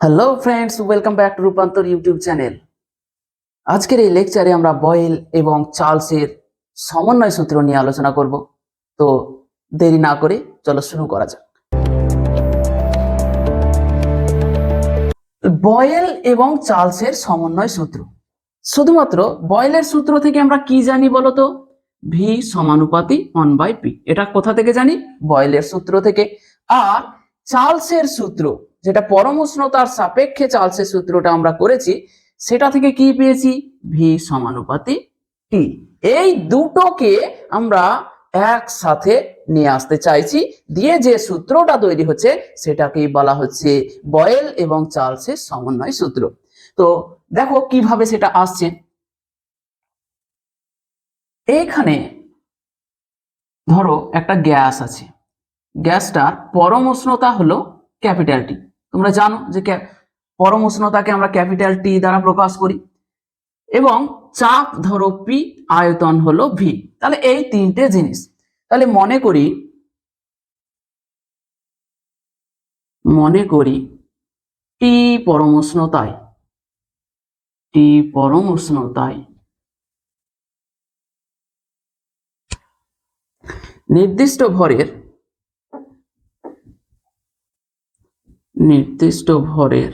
Hello friends welcome back to Rupantar YouTube channel আজকের এই লেকচারে আমরা বয়েল এবং চার্লসের সমন্বয় সূত্র নিয়ে আলোচনা করব। তো দেরি না করে চলো শুরু করা যাক। বয়েল এবং চার্লসের সমন্বয় সূত্র। শুধুমাত্র বয়েলের সূত্র থেকে আমরা কি জানি বলতো ভি সমানুপাতি ওয়ান বাই পি এটা কোথা থেকে জানি? বয়েলের সূত্র থেকে। আর চার্লসের সূত্র যেটা পরম উষ্ণতার সাপেক্ষে চার্লসের সূত্রটা আমরা করেছি, সেটা থেকে কি পেয়েছি? ভি সমানুপাতি টি এই দুটোকে আমরা একসাথে নিয়ে আসতে চাইছি, দিয়ে যে সূত্রটা তৈরি হচ্ছে, সেটাকেই বলা হচ্ছে বয়েল এবং চার্লসের সমন্বয় সূত্র। তো দেখো কীভাবে সেটা আসছে। এইখানে ধরো একটা গ্যাস আছে। গ্যাসটার পরম উষ্ণতা হলো ক্যাপিটাল টি তোমরা জানো যে পরম উষ্ণতাকে আমরা ক্যাপিটাল টি দ্বারা প্রকাশ করি। এবং চাপ ধরো পি আয়তন হলো ভি তাহলে এই তিনটে জিনিস। তাহলে মনে করি মনে করি টি পরম উষ্ণতায় টি পরম উষ্ণতায় নির্দিষ্ট ভরের নির্দিষ্ট ভরের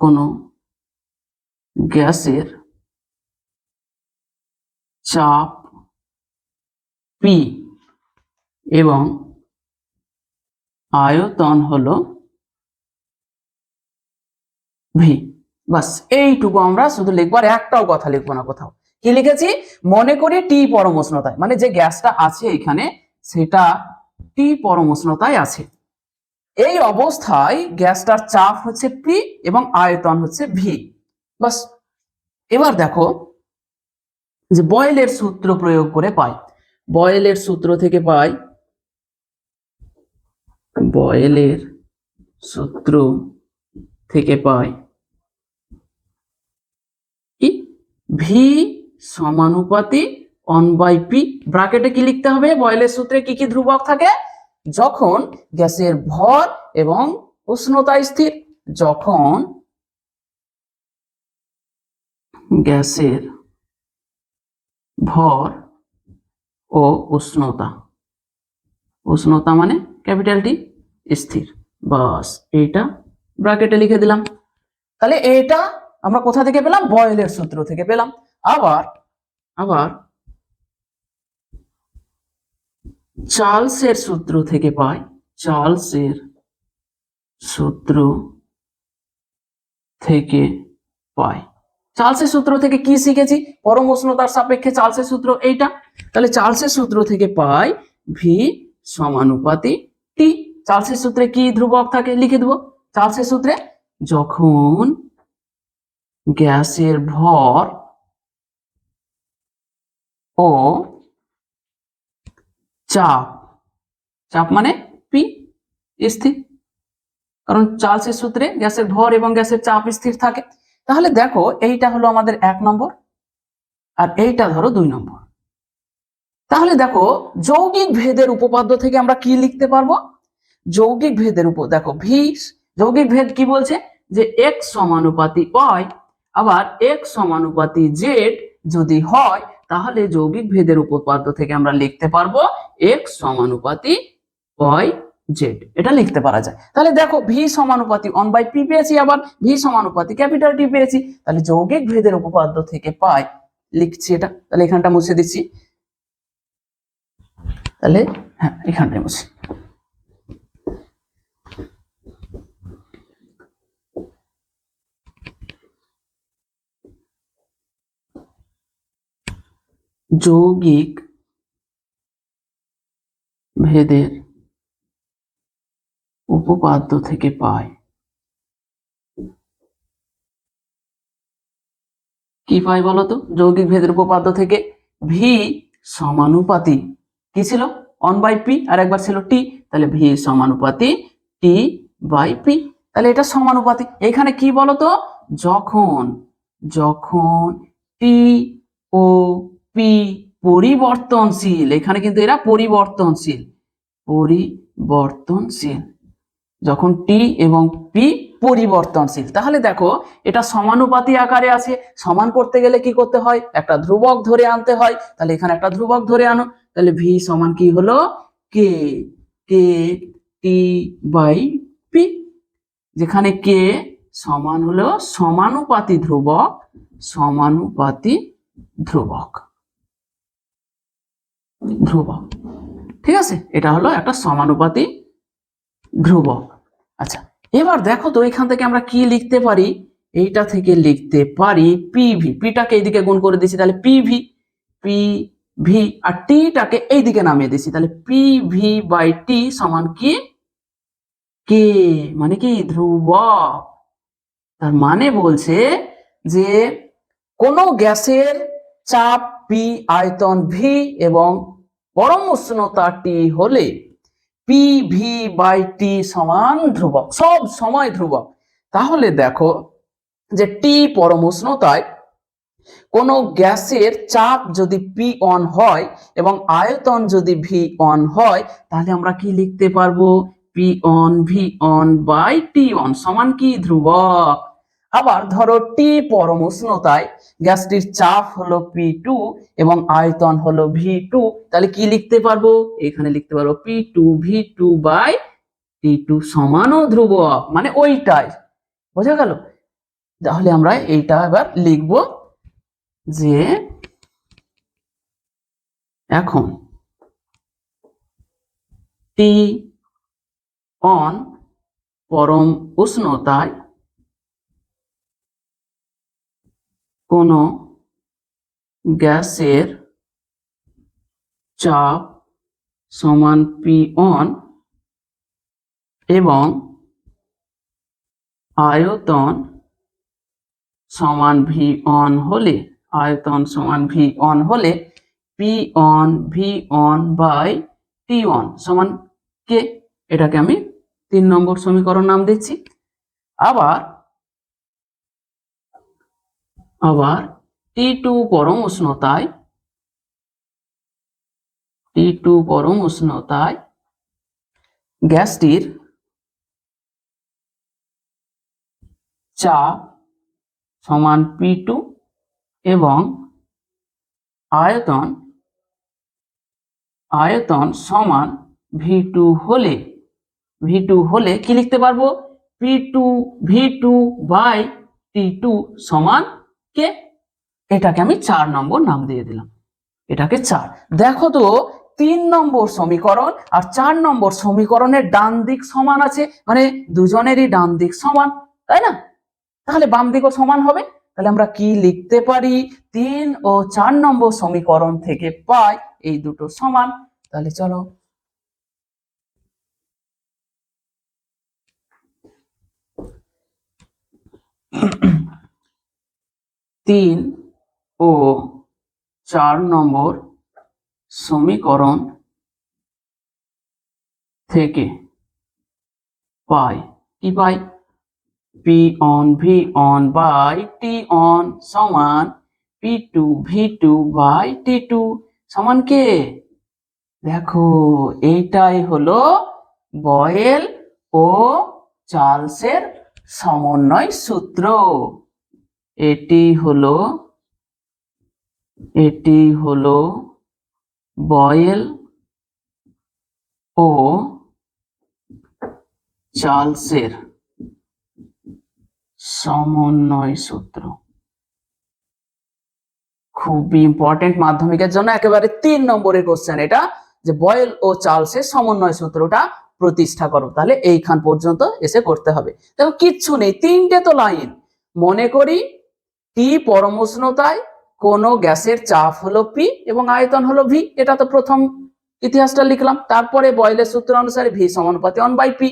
কোনো গ্যাসের চাপ পি এবং আয়তন হল ভি বাস, এইটুকু আমরা শুধু লিখব আর একটাও কথা লিখব না কোথাও। কি লিখেছি? মনে করি টি পরম উষ্ণতায় মানে যে গ্যাসটা আছে এখানে, সেটা টি পরম উষ্ণতায় আছে। এই অবস্থায় গ্যাসটার চাপ হচ্ছে পি এবং আয়তন হচ্ছে ভি বাস, এবার দেখো যে বয়েলের সূত্র প্রয়োগ করে পাই। বয়েলের সূত্র থেকে পাই, বয়েলের সূত্র থেকে পাই ভি সমানুপাতি অন বাই পি ব্রাকেটে কি লিখতে হবে? বয়েলের সূত্রে কি কি ধ্রুবক থাকে? যখন গ্যাসের ভর এবং উষ্ণতা স্থির, যখন গ্যাসের ভর ও উষ্ণতা উষ্ণতা মানে ক্যাপিটাল টি স্থির। বাস, এইটা ব্র্যাকেটে লিখে দিলাম। তাহলে এটা আমরা কোথা থেকে পেলাম? বয়েলের সূত্র থেকে পেলাম। আবার আবার চার্লসের সূত্র থেকে পাই। চার্লসের সূত্র থেকে পাই। চার্লসের সূত্র থেকে কি শিখেছি? পরম উষ্ণতার সাপেক্ষে চার্লসের সূত্র এইটা। তাহলে চার্লসের সূত্র থেকে পাই ভি সমানুপাতি টি চার্লসের সূত্রে কি ধ্রুবক থাকে? লিখে দেবো। চার্লসের সূত্রে যখন গ্যাসের ভর ও চাপ চাপ মানে পি স্থির কারণ চার্লসের সূত্রে গ্যাসের ভর এবং গ্যাসের চাপ স্থির থাকে। তাহলে দেখো, এইটা হলো আমাদের এক নম্বর আর এইটা ধরো দুই নম্বর। তাহলে দেখো, যৌগিক ভেদের উপপাদ্য থেকে আমরা কি লিখতে পারব? যৌগিক ভেদের উপর দেখো ভি যৌগিক ভেদ কি বলছে? যে এক সমানুপাতি ওয়াই আবার এক সমানুপাতি জেড যদি হয় তাহলে যৌগিক ভেদের উপপাদ্য থেকে আমরা লিখতে পারব এক্স সমানুপাতি ওয়াই জেড এটা লিখতে পারা যায়। তাহলে দেখো ভি সমানুপাতি ওয়ান বাই পি পেয়েছি আবার ভি সমানুপাতি ক্যাপিটাল টি পেয়েছি তাহলে যৌগিক ভেদের উপপাদ্য থেকে পাই, লিখছি এটা। তাহলে এখানটা মুছে দিচ্ছি। তাহলে হ্যাঁ এখানটাই মুছি। যৌগিক ভেদের উপপাদ্য থেকে পাই কি পাই বলতো যৌগিক ভেদের উপপাদ্য থেকে ভি সমানুপাতি। কি ছিল? অন বাই পি আর একবার ছিল টি তাহলে ভি সমানুপাতি টি বাই পি তাহলে এটা সমানুপাতি। এখানে কি বলতো যখন যখন টি ও পি পরিবর্তনশীল। এখানে কিন্তু এরা পরিবর্তনশীল। পরিবর্তনশীল। যখন টি এবং পি পরিবর্তনশীল। তাহলে দেখো, এটা সমানুপাতি আকারে আছে। সমান করতে গেলে কি করতে হয়? একটা ধ্রুবক ধরে আনতে হয়। তাহলে এখানে একটা ধ্রুবক ধরে আনো। তাহলে ভি সমান কি হলো? কে কে টি বাই পি যেখানে কে সমান হলো সমানুপাতি ধ্রুবক সমানুপাতি ধ্রুবক। ধ্রুবক। ঠিক আছে? এটা হলো একটা সমানুপাতি ধ্রুবক। আচ্ছা এবার দেখো তো এখান থেকে আমরা কি লিখতে পারি? এইটা থেকে লিখতে পারি পিভি পিটাকে এইদিকে গুণ করে দিয়েছি তাহলে পিভি পি ভি আর টিটাকে এইদিকে নামিয়ে দিয়েছি তাহলে পি ভি বাই টি সমান কি? কে মানে কি? ধ্রুবক। তার মানে বলছে যে কোনো গ্যাসের চাপ পি আয়তন ভি এবং পরম উষ্ণতা টি হলে পি ভি বাই টি সমান ধ্রুবক, সব সময় ধ্রুবক। তাহলে দেখো যে টি পরম উষ্ণতায় কোনো গ্যাসের চাপ যদি পি অন হয় এবং আয়তন যদি ভি অন হয়, তাহলে আমরা কি লিখতে পারব? P one V one by T one সমান কি? ধ্রুবক। আবার ধরো টি পরম উষ্ণতায়, গ্যাসটির চাপ হলো পি টু এবং আয়তন হলো ভি টু তাহলে কি লিখতে পারব? এখানে লিখতে পারব P two V two by T two সমানও ধ্রুবক মানে ওইটাই। বোঝা গেল? তাহলে আমরা এইটা এবার লিখব যে এখন টি অন পরম উষ্ণতায় কোনো গ্যাসের চাপ সমান পি অন এবং আয়তন সমান ভি অন হলে, আয়তন সমান ভি অন হলে P one V one by T one সমান কে এটাকে আমি তিন নম্বর সমীকরণ নাম দিচ্ছি। আবার আবার টি টু পরম উষ্ণতায় টি টু পরম উষ্ণতায় গ্যাসটির চাপ সমান পি টু এবং আয়তন আয়তন সমান ভি টু হলে ভি টু হলে কি লিখতে পারব? P two V two by T two সমান কে? এটাকে আমি চার নম্বর নাম দিয়ে দিলাম। এটাকে চার। দেখো তো, তিন নম্বর সমীকরণ আর চার নম্বর সমীকরণের ডান দিক সমান আছে মানে দুজনেরই ডান দিক সমান, তাই না? তাহলে বাম দিকও সমান হবে। তাহলে আমরা কি লিখতে পারি? তিন ও চার নম্বর সমীকরণ থেকে পাই এই দুটো সমান। তাহলে চলো। তিন ও চার নম্বর সমীকরণ থেকে পাই। কি পাই? P one V one by T one সমান P two V two by T two সমান কে? দেখো, এইটাই হলো বয়েল ও চার্লসের সমন্বয় সূত্র। এটি হলো এটি হলো বয়েল ও চার্লসের সমন্বয় সূত্র। খুবই ইম্পর্টেন্ট মাধ্যমিকের জন্য একেবারে তিন নম্বরের কোশ্চেন এটা, যে বয়েল ও চার্লসের সমন্বয় সূত্রটা প্রতিষ্ঠা করো, তাহলে এইখান পর্যন্ত এসে করতে হবে। দেখো, কিচ্ছু নেই, তিনটে তো লাইন মনে করি টি পরম উষ্ণতায় কোনো গ্যাসের চাপ হলো পি এবং আয়তন হলো ভি এটা তো প্রথম ইতিহাসটা লিখলাম। তারপরে বয়েলের সূত্র অনুসারে ভি সমানুপাতি ওয়ান বাই পি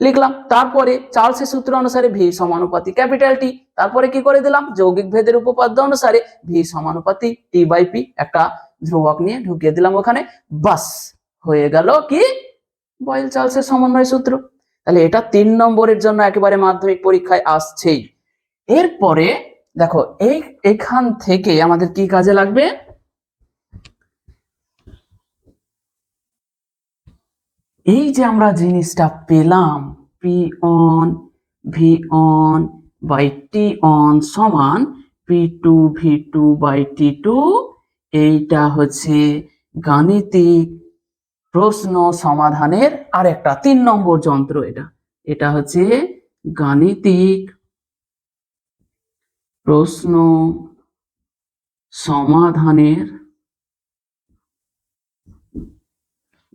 লিখলাম। তারপরে চার্লসের সূত্র অনুসারে ভি সমানুপাতি ক্যাপিটাল টি তারপরে কি করে দিলাম? যৌগিক ভেদের উপপাদ্য অনুসারে ভি সমানুপাতি টি বাই পি একটা ধ্রুবক নিয়ে ঢুকিয়ে দিলাম ওখানে। বাস, হয়ে গেল কি? বয়েল চার্লসের সমন্বয় সূত্র। তাহলে এটা তিন নম্বরের জন্য একেবারে মাধ্যমিক পরীক্ষায় আসছেই। এরপরে, দেখো, এই, এখান থেকে আমাদের কি কাজে লাগবে? এই যে আমরা জিনিসটা পেলাম P one V one by T one সমান P two V two by T two এইটা হচ্ছে গাণিতিক প্রশ্ন সমাধানের আরেকটা তিন নম্বর যন্ত্র এটা। এটা হচ্ছে গাণিতিক প্রশ্ন সমাধানের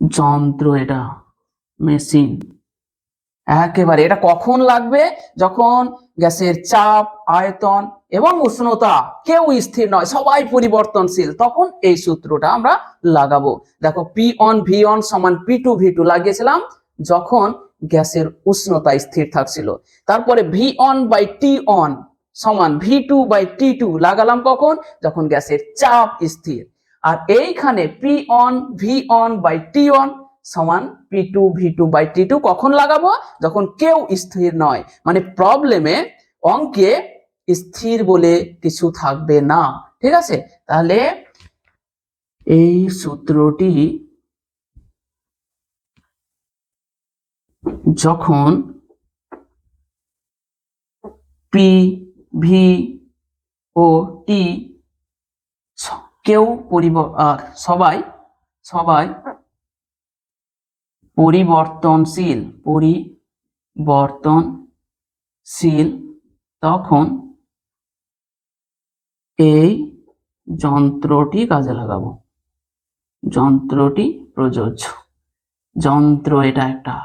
যন্ত্র এটা, মেশিন। একেবারে, এটা কখন লাগবে? যখন গ্যাসের চাপ, আয়তন এবং উষ্ণতা কেউ স্থির নয়, সবাই পরিবর্তনশীল, তখন এই সূত্রটা আমরা লাগাবো। দেখো পি অন ভি অন সমান পি টু ভি টু লাগিয়েছিলাম, যখন গ্যাসের উষ্ণতা স্থির থাকছিল। তারপরে V one by T one সমান V two by T two লাগালাম কখন? যখন গ্যাসের চাপ স্থির। আর এইখানে P one V one by T one সমান P two V two by T two কখন লাগাবো? যখন কেউ স্থির নয়। মানে প্রবলেমে অঙ্কে স্থির বলে কিছু থাকবে না। ঠিক আছে? তাহলে এই সূত্রটি যখন পি ভি ও টি কেউ পরিব আর সবাই সবাই পরিবর্তনশীল পরিবর্তনশীল, তখন এই যন্ত্রটি কাজে লাগাবো। যন্ত্রটি প্রযোজ্য। যন্ত্র এটা একটা।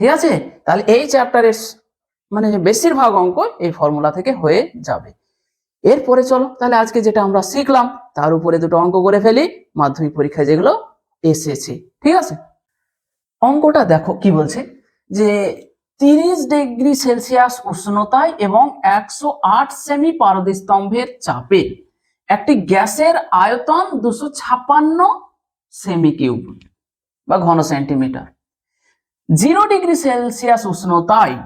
ঠিক আছে? তাহলে এই চ্যাপ্টারের মানে বেশিরভাগ অঙ্ক এই ফর্মুলা থেকে হয়ে যাবে। এরপরে চলো, তাহলে আজকে যেটা আমরা শিখলাম, তার উপরে দুটো অঙ্ক করে ফেলি, মাধ্যমিক পরীক্ষায় যেগুলো এসেছে, ঠিক আছে? অঙ্কটা দেখো কি বলছে, যে তিরিশ ডিগ্রি সেলসিয়াস উষ্ণতায় এবং একশো আট সেমি পারদস্তম্ভের চাপে একটি গ্যাসের আয়তন দুশো ছাপান্ন সেমি কিউব বা ঘন সেন্টিমিটার। জিরো ডিগ্রি সেলসিয়াস উষ্ণতায়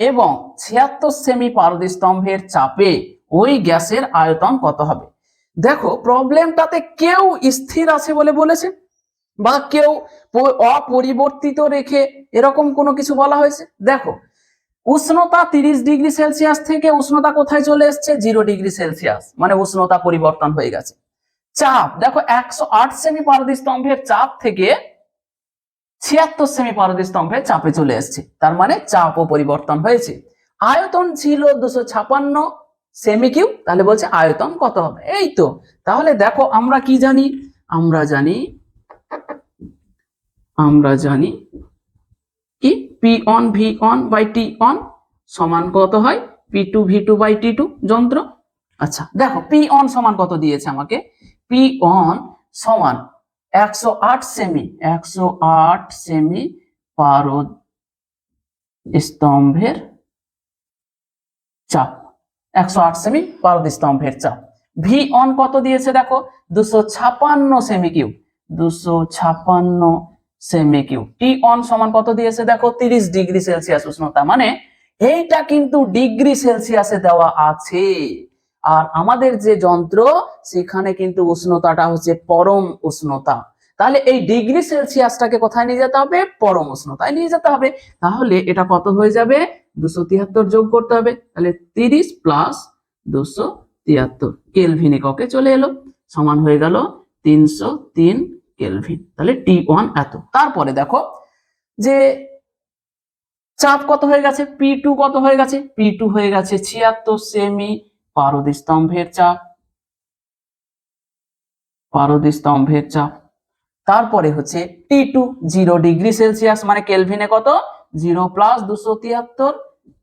এবং ছিয়াত্তর সেমি পারদস্তম্ভের চাপে ওই গ্যাসের আয়তন কত হবে? দেখো প্রবলেমটাতে কেউ স্থির আছে বলে বলেছে বা কেউ অপরিবর্তিত রেখে এরকম কোনো কিছু বলা হয়েছে। দেখো, উষ্ণতা তিরিশ ডিগ্রি সেলসিয়াস থেকে উষ্ণতা কোথায় চলে এসছে? জিরো ডিগ্রি সেলসিয়াস মানে উষ্ণতা পরিবর্তন হয়ে গেছে। চাপ, দেখো, একশো আট সেমি পারদস্তম্ভের চাপ থেকে ছিয়াত্তর সেমি পারদস্তম্ভে চাপে চলে এসছে। তার মানে চাপও পরিবর্তন হয়েছে। আয়তন ছিল দুশো ছাপান্ন সেমি কিউ তাহলে বলছে আয়তন কত হবে? এই তো। তাহলে দেখো আমরা কি জানি? আমরা জানি আমরা জানি কি? P one V one by T one সমান কত হয়? P two V two by T two যন্ত্র। আচ্ছা দেখো পি অন সমান কত দিয়েছে আমাকে? পি অন সমান একশো আট সেমি, একশো আট সেমি পারদ স্তম্ভের চাপ। একশো আট সেমি পারদ স্তম্ভের চাপ। ভি অন কত দিয়েছে দেখো? দুশো ছাপান্ন সেমি কিউ দুশো ছাপান্ন সেমি কিউ টি অন সমান কত দিয়েছে দেখো? তিরিশ ডিগ্রি সেলসিয়াস উষ্ণতা। মানে এইটা কিন্তু ডিগ্রি সেলসিয়াসে দেওয়া আছে। আর আমাদের যে যন্ত্র, সেখানে কিন্তু উষ্ণতাটা হচ্ছে পরম উষ্ণতা। তাহলে এই ডিগ্রি সেলসিয়াসটাকে কোথায় নিয়ে যেতে হবে? পরম উষ্ণতায় নিয়ে যেতে হবে। তাহলে এটা কত হয়ে যাবে? দুশো তিয়াত্তর যোগ করতে হবে। তাহলে তিরিশ প্লাস দুশো তিয়াত্তর। কেলভিন এককে চলে এলো। সমান হয়ে গেল তিনশো তিন কেলভিন। তাহলে টি ওয়ান এত। তারপরে দেখো যে চাপ কত হয়ে গেছে? পি টু কত হয়ে গেছে? পি টু হয়ে গেছে ছিয়াত্তর সেমি পারদ স্তম্ভের চাপ পারদ স্তম্ভের চাপ তারপরে হচ্ছে T two zero degree Celsius মানে কেলভিনে কত? জিরো প্লাস দুশো তিয়াত্তর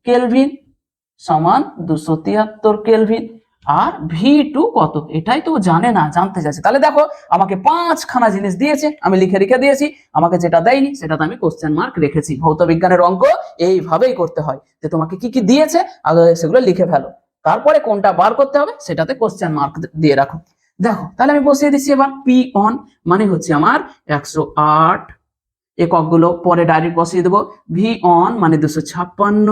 কেলভিন সমান দুশো তিয়াত্তর কেলভিন আর ভি টু কত? এটাই তো জানে না, জানতে চাইছে। তাহলে দেখো, আমাকে পাঁচখানা জিনিস দিয়েছে, আমি লিখে রেখে দিয়েছি। আমাকে যেটা দেয়নি, সেটাতে আমি কোশ্চেন মার্ক রেখেছি। ভৌত বিজ্ঞানের অঙ্ক এইভাবেই করতে হয়। যে তোমাকে কি কি দিয়েছে, আগে সেগুলো লিখে ফেলো। তারপরে কোনটা বার করতে হবে সেটাতে কোশ্চেন মার্ক দিয়ে রাখো। দেখো, তাহলে আমি বসিয়ে দিচ্ছি এবার পি অন মানে হচ্ছে আমার একশো আট। এককগুলো পরে ডাইরেক্ট বসিয়ে দেবো। ভি অন মানে দুশো ছাপ্পান্ন।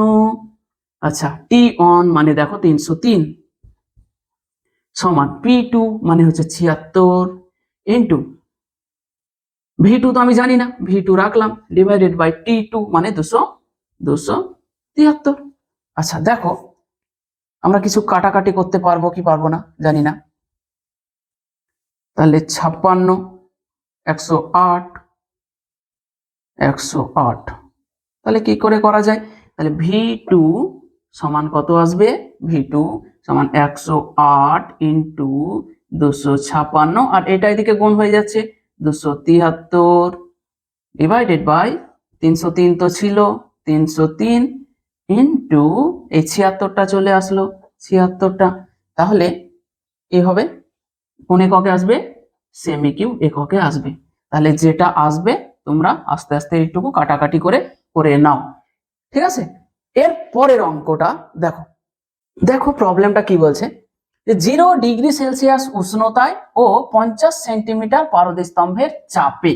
আচ্ছা টি অন মানে দেখো তিনশো তিন। সমান পি টু মানে হচ্ছে ছিয়াত্তর। ইন্টু ভি টু তো আমি জানি না ভি টু রাখলাম। ডিভাইডেড বাই টি টু মানে দুশো দুশো তিয়াত্তর। আচ্ছা দেখো আমরা কিছু কাটাকাটি করতে পারব কি পারব না, জানি না। তাহলে ছাপ্পান্ন, একশো আট একশো আট। তাহলে কি করে করা যায়? তাহলে ভি টু সমান কত আসবে? ভি টু সমান একশো আট ইন্টু দুশো ছাপান্ন আর এটা এদিকে গুণ হয়ে যাচ্ছে দুশো তিয়াত্তর ডিভাইডেড বাই তিনশো তিন তো ছিল তিনশো তিন ইন্টু এই ছিয়াত্তরটা চলে আসলো, ছিয়াত্তরটা। তাহলে এ হবে, কোন এককে আসবে? সেমি কিউ এককে আসবে। তাহলে যেটা আসবে, তোমরা আস্তে আস্তে এইটুকু কাটাকাটি করে করে নাও। ঠিক আছে? এর পরের অঙ্কটা দেখো। দেখো প্রবলেমটা কি বলছে? যে জিরো ডিগ্রি সেলসিয়াস উষ্ণতায় ও পঞ্চাশ সেন্টিমিটার পারদস্তম্ভের চাপে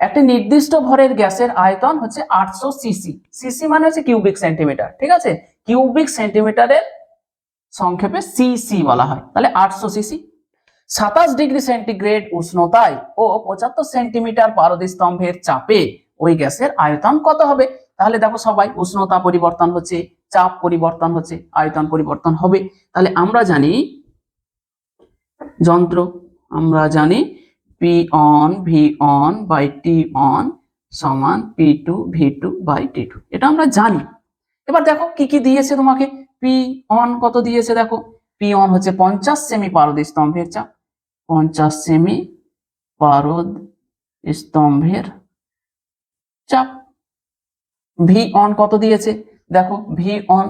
একটি নির্দিষ্ট ভরের গ্যাসের আয়তন হচ্ছে আটশো সিসি। সিসি মানে হচ্ছে কিউবিক সেন্টিমিটার, ঠিক আছে? কিউবিক সেন্টিমিটারের সংক্ষেপে সিসি বলা হয়, তাহলে আটশো সিসি। সাতাশ ডিগ্রি সেন্টিগ্রেড উষ্ণতায় ও পঁচাত্তর সেন্টিমিটার পারদস্তম্ভের চাপে ওই গ্যাসের আয়তন কত হবে? তাহলে দেখো সবাই, উষ্ণতা পরিবর্তন হচ্ছে, চাপ পরিবর্তন হচ্ছে, আয়তন পরিবর্তন হবে। তাহলে আমরা জানি যন্ত্র, আমরা জানি P one V one by T one সমান P two V two by T two এটা আমরা জানি। এবার দেখো কি কি দিয়েছে তোমাকে? পি অন কত দিয়েছে দেখো? পি অন হচ্ছে পঞ্চাশ সেমি পারদ স্তম্ভের চাপ। পঞ্চাশ সেমি পারদ স্তম্ভের চাপ। ভি অন কত দিয়েছে? দেখো ভি অন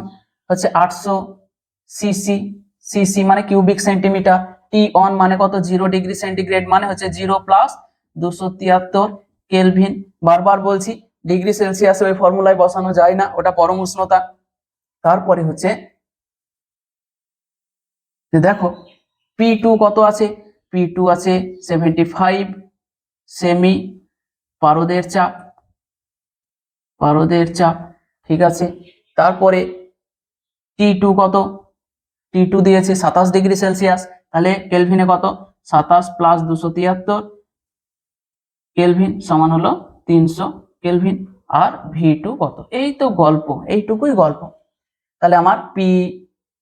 হচ্ছে আটশো সিসি সিসি মানে কিউবিক সেন্টিমিটার টি অন মানে কত? জিরো ডিগ্রি সেন্টিগ্রেড মানে হচ্ছে জিরো প্লাস দুশো তিয়াত্তর কেলভিন বারবার বলছি ডিগ্রি সেলসিয়াস ওই ফর্মুলায় বসানো যায় না, ওটা পরম উষ্ণতা। তারপরে হচ্ছে দেখো পি টু কত আছে? পি টু আছে সেভেন্টি ফাইভ সেমি পারদের চাপ পারদের চাপ, ঠিক আছে? তারপরে টি টু কত? টি টু দিয়েছে সাতাশ ডিগ্রি সেলসিয়াস তাহলে কেলভিনে কত? সাতাশ প্লাস দুশো তিয়াত্তর কেলভিন সমান হলো তিনশো কেলভিন আর ভি টু কত? এই তো গল্প, এইটুকুই গল্প। তাহলে আমার P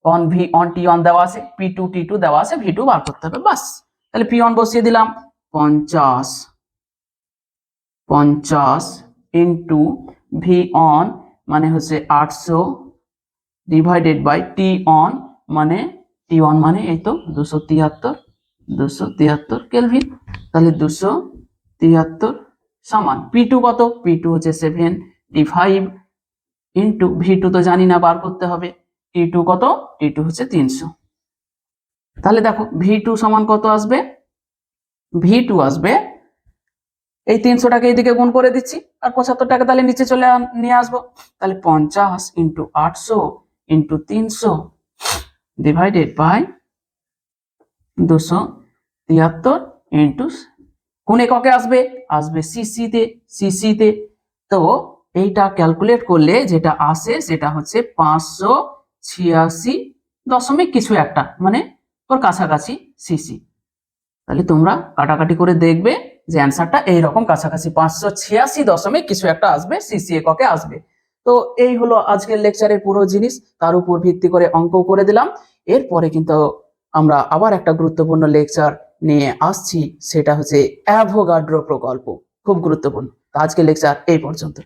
one V one T one দেওয়া আছে পি টু টি টু দেওয়া আছে ভি টু বার করতে হবে, বাস। তাহলে পি অন বসিয়ে দিলাম, পঞ্চাশ পঞ্চাশ ইন্টু ভি অন মানে হচ্ছে আটশো ডিভাইডেড বাই টি অন মানে টি ওয়ান মানে এই তো দুশো তিয়াত্তর দুশো তিয়াত্তর কেলভিন। তাহলে দুশো তিয়াত্তর সমান পি টু কত? পি টু হচ্ছে seventy five into V two তো জানি না, বার করতে হবে। টি টু কত? টি টু হচ্ছে তিনশো। তাহলে দেখো, ভি টু সমান কত আসবে? ভি টু আসবে। এই তিনশোটাকে এইদিকে গুণ করে দিচ্ছি, আর পঁচাত্তর টাকা তাহলে নিচে চলে নিয়ে আসব। তাহলে পঞ্চাশ ইন্টু আটশো ইন্টু তিনশো। ডিভাইডেড বাই দুশো তিয়াত্তর ইন্টু কোন এককে আসবে? আসবে সিসিতে সিসিতে তো এইটা ক্যালকুলেট করলে যেটা আসে সেটা হচ্ছে পাঁচশো ছিয়াশি দশমিক কিছু একটা মানে ওর কাছাকাছি সিসি তাহলে তোমরা কাটাকাটি করে দেখবে যে অ্যান্সারটা এইরকম কাছাকাছি, পাঁচশো ছিয়াশি দশমিক কিছু একটা আসবে সিসি এককে আসবে। তো এই হলো আজকের লেকচারের পুরো জিনিস। তার উপর ভিত্তি করে অঙ্ক করে দিলাম। এরপরে কিন্তু আমরা আবার একটা গুরুত্বপূর্ণ লেকচার নিয়ে আসছি। সেটা হচ্ছে অ্যাভোগাড্রো প্রকল্প। খুব গুরুত্বপূর্ণ। আজকের লেকচার এই পর্যন্ত